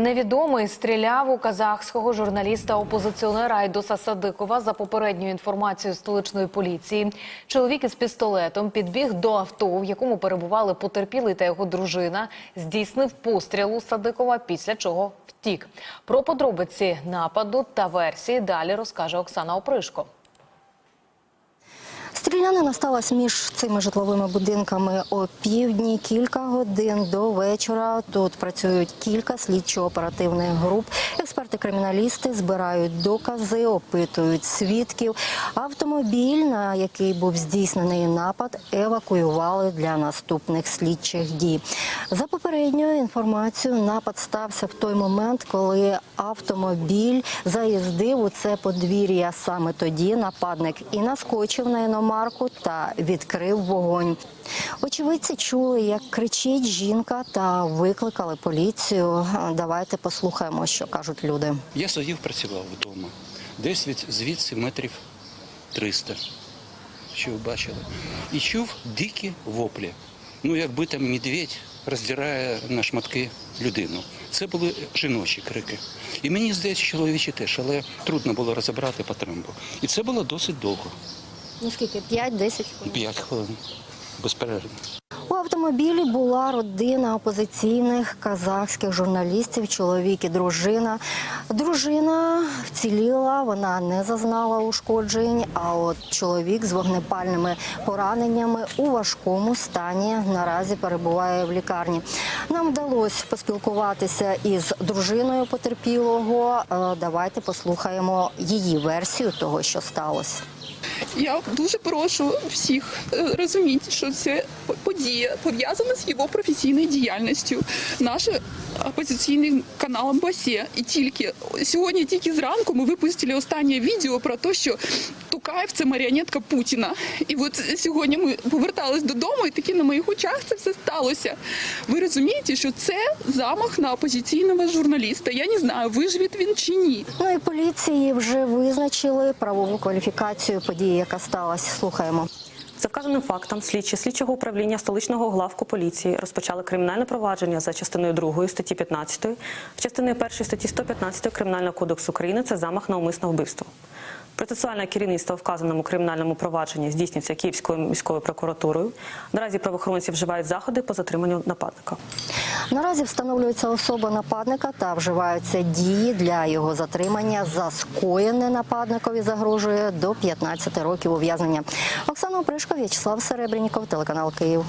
Невідомий стріляв у казахського журналіста-опозиціонера Айдоса Садикова за попередньою інформацією столичної поліції. Чоловік із пістолетом підбіг до авто, в якому перебували потерпілий та його дружина, здійснив постріл у Садикова, після чого втік. Про подробиці нападу та версії далі розкаже Оксана Опришко. Стрілянина сталася між цими житловими будинками о півдні. Кілька годин до вечора. Тут працюють кілька слідчо-оперативних груп. Експерти-криміналісти збирають докази, опитують свідків. Автомобіль, на який був здійснений напад, евакуювали для наступних слідчих дій. За попередньою інформацією, напад стався в той момент, коли автомобіль заїздив у це подвір'я. Саме тоді нападник і наскочив на іномарку та відкрив вогонь. Очевидці чули, як кричить жінка, та викликали поліцію. Давайте послухаємо, що кажуть люди. Я сидів, працював вдома. Десь від звідси метрів 300, що ви бачили. І чув дикі воплі. Ну, якби там медведь роздирає на шматки людину. Це були жіночі крики. І мені здається, чоловічі теж, але трудно було розібрати по трембу. І це було досить довго. Ну скільки? 5-10 хвилин. П'ять хвилин. Безперервно. У автомобілі була родина опозиційних казахських журналістів, чоловік і дружина. Дружина вціліла, вона не зазнала ушкоджень. А от чоловік з вогнепальними пораненнями у важкому стані наразі перебуває в лікарні. Нам вдалося поспілкуватися із дружиною потерпілого. Е, Давайте послухаємо її версію того, що сталося. Я дуже прошу всіх е, розуміти, що це подія пов'язана з його професійною діяльністю. Наш опозиційний канал Амбасе. І тільки сьогодні, тільки зранку, ми випустили останнє відео про те, що Тукаєв це маріонетка Путіна. І от сьогодні ми повертались додому, і таки на моїх очах це все сталося. Ви розумієте, що це замах на опозиційного журналіста. Я не знаю, виживе він чи ні. Ну і поліції вже визначили правову кваліфікацію події, яка сталася. Слухаємо. За вказаним фактом слідчі слідчого управління столичного главку поліції розпочали кримінальне провадження за частиною 2 статті 15, частиною 1 статті 115 Кримінального кодексу України це замах на умисне вбивство. Процесуальне керівництво вказаному кримінальному провадженні здійснюється Київською міською прокуратурою. Наразі правоохоронці вживають заходи по затриманню нападника. Наразі встановлюється особа нападника та вживаються дії для його затримання. За скоєне нападникові загрожує до 15 років ув'язнення. Оксана Опришко, В'ячеслав Серебренніков, телеканал Київ.